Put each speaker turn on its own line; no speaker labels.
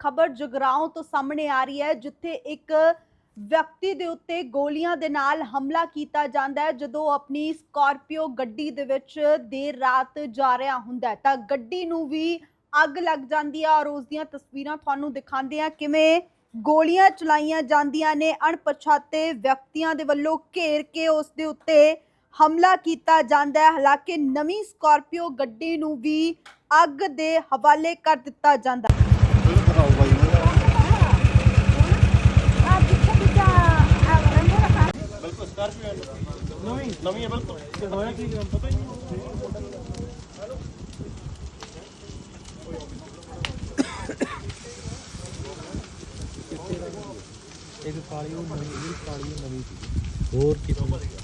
ਖਬਰ ਜਗਰਾਉਂ ਤੋਂ ਸਾਹਮਣੇ ਆ ਰਹੀ ਹੈ, ਜਿੱਥੇ ਇੱਕ ਵਿਅਕਤੀ ਦੇ ਉੱਤੇ ਗੋਲੀਆਂ ਦੇ ਨਾਲ ਹਮਲਾ ਕੀਤਾ ਜਾਂਦਾ ਹੈ, ਜਦੋਂ ਆਪਣੀ ਸਕਾਰਪੀਓ ਗੱਡੀ ਦੇ ਵਿੱਚ ਦੇਰ ਰਾਤ ਜਾ ਰਿਹਾ ਹੁੰਦਾ ਤਾਂ ਗੱਡੀ ਨੂੰ ਵੀ ਅੱਗ ਲੱਗ ਜਾਂਦੀ ਹੈ ਔਰ ਉਸ ਦੀਆਂ ਤਸਵੀਰਾਂ ਤੁਹਾਨੂੰ ਦਿਖਾਉਂਦੇ ਆ ਕਿਵੇਂ ਗੋਲੀਆਂ ਚਲਾਈਆਂ ਜਾਂਦੀਆਂ ਨੇ। ਅਣਪਛਾਤੇ ਵਿਅਕਤੀਆਂ ਦੇ ਵੱਲੋਂ ਘੇਰ ਕੇ ਉਸ ਦੇ ਉੱਤੇ ਹਮਲਾ ਕੀਤਾ ਜਾਂਦਾ ਹੈ। ਹਾਲਾਂਕਿ ਨਵੀਂ ਸਕਾਰਪੀਓ ਗੱਡੀ ਨੂੰ ਵੀ ਅੱਗ ਦੇ ਹਵਾਲੇ ਕਰ ਦਿੱਤਾ ਜਾਂਦਾ ਹੈ
ਬਿਲਕੁਲ ਸਕਾਰਪੀਓ ਨਵੀਂ ਨਵੀਂ ਹੈ ਬਿਲਕੁਲ। ਤੇ ਹੋਇਆ ਕੀ ਪਤਾ ਹੀ ਨਹੀਂ
ਇੱਕ ਕਾਲੀ ਉਹ ਨਵੀਂ ਕਾਲੀ ਨਵੀਂ ਹੋਰ ਕਿਸੇ